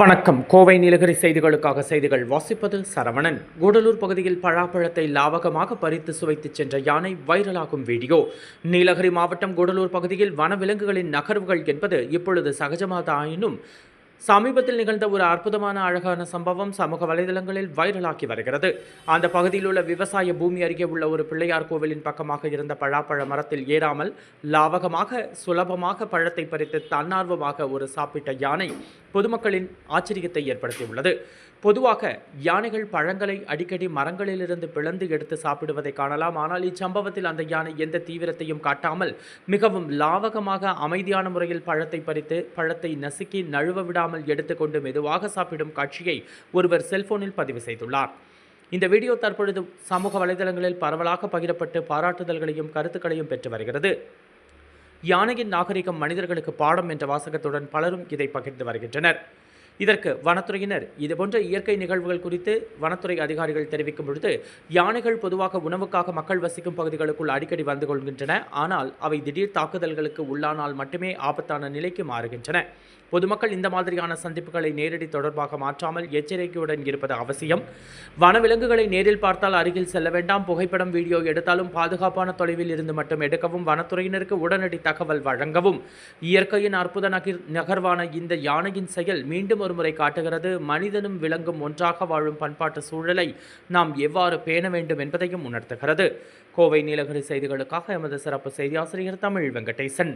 வணக்கம். கோவை நீலகிரி செய்திகளுக்காக செய்திகள் வாசிப்பது சரவணன். கூடலூர் பகுதியில் பழாப்பழத்தை லாவகமாக பறித்து சுவைத்துச் சென்ற யானை வைரலாகும் வீடியோ. நீலகிரி மாவட்டம் கூடலூர் பகுதியில் வனவிலங்குகளின் நகர்வுகள் என்பது இப்பொழுது சகஜமாக ஆயினும் சமீபத்தில் நிகழ்ந்த ஒரு அற்புதமான அழகான சம்பவம் சமூக வலைதளங்களில் வைரலாகி வருகிறது. அந்த பகுதியில் உள்ள விவசாய பூமி அருகே உள்ள ஒரு பிள்ளையார் கோவிலின் பக்கமாக இருந்த பழாப்பழ மரத்தில் ஏறாமல் லாவகமாக சுலபமாக பழத்தை பறித்து தன்னார்வமாக ஒரு சாப்பிட்ட யானை பொதுமக்களின் ஆச்சரியத்தை ஏற்படுத்தியுள்ளது. பொதுவாக யானைகள் பழங்களை அடிக்கடி மரங்களிலிருந்து பிளந்து எடுத்து சாப்பிடுவதை காணலாம். ஆனால் இச்சம்பவத்தில் அந்த யானை எந்த தீவிரத்தையும் காட்டாமல் மிகவும் லாவகமாக அமைதியான முறையில் பழத்தை பறித்து பழத்தை நசுக்கி நழுவ விடாமல் எடுத்துக்கொண்டு மெதுவாக சாப்பிடும் காட்சியை ஒருவர் செல்போனில் பதிவு செய்துள்ளார். இந்த வீடியோ தற்பொழுது சமூக வலைதளங்களில் பரவலாக பகிரப்பட்டு பாராட்டுதல்களையும் கருத்துக்களையும் பெற்று வருகிறது. யானையின் நாகரிகம் மனிதர்களுக்கு பாடம் என்ற வாசகத்துடன் பலரும் இதை பகிர்ந்து வருகின்றனர். இதற்கு வனத்துறையினர் இதுபோன்ற இயற்கை நிகழ்வுகள் குறித்து வனத்துறை அதிகாரிகள் தெரிவிக்கும் பொழுது யானைகள் பொதுவாக உணவுக்காக மக்கள் வசிக்கும் பகுதிகளுக்குள் அடிக்கடி வந்து கொள்கின்றன. ஆனால் அவை திடீர் தாக்குதல்களுக்கு உள்ளானால் மட்டுமே ஆபத்தான நிலைக்கு மாறுகின்றன. பொதுமக்கள் இந்த மாதிரியான சந்திப்புகளை நேரடி தொடர்பாக மாற்றாமல் எச்சரிக்கையுடன் இருப்பது அவசியம். வனவிலங்குகளை நேரில் பார்த்தால் அருகில் செல்ல வேண்டாம். புகைப்படம் வீடியோ எடுத்தாலும் பாதுகாப்பான தொலைவில் இருந்து மட்டும் எடுக்கவும் வனத்துறையினருக்கு உடனடி தகவல் வழங்கவும். இயற்கையின் அற்புத நகர் நகர்வான இந்த யானையின் செயல் மீண்டும் ஒருமுறை காட்டுகிறது. மனிதனும் விலங்கும் ஒன்றாக வாழும் பண்பாட்டு சூழலை நாம் எவ்வாறு பேண வேண்டும் என்பதையும் உணர்த்துகிறது. கோவை நீலகிரி செய்திகளுக்காக எமது சிறப்பு செய்தி ஆசிரியர் தமிழ் வெங்கடேசன்.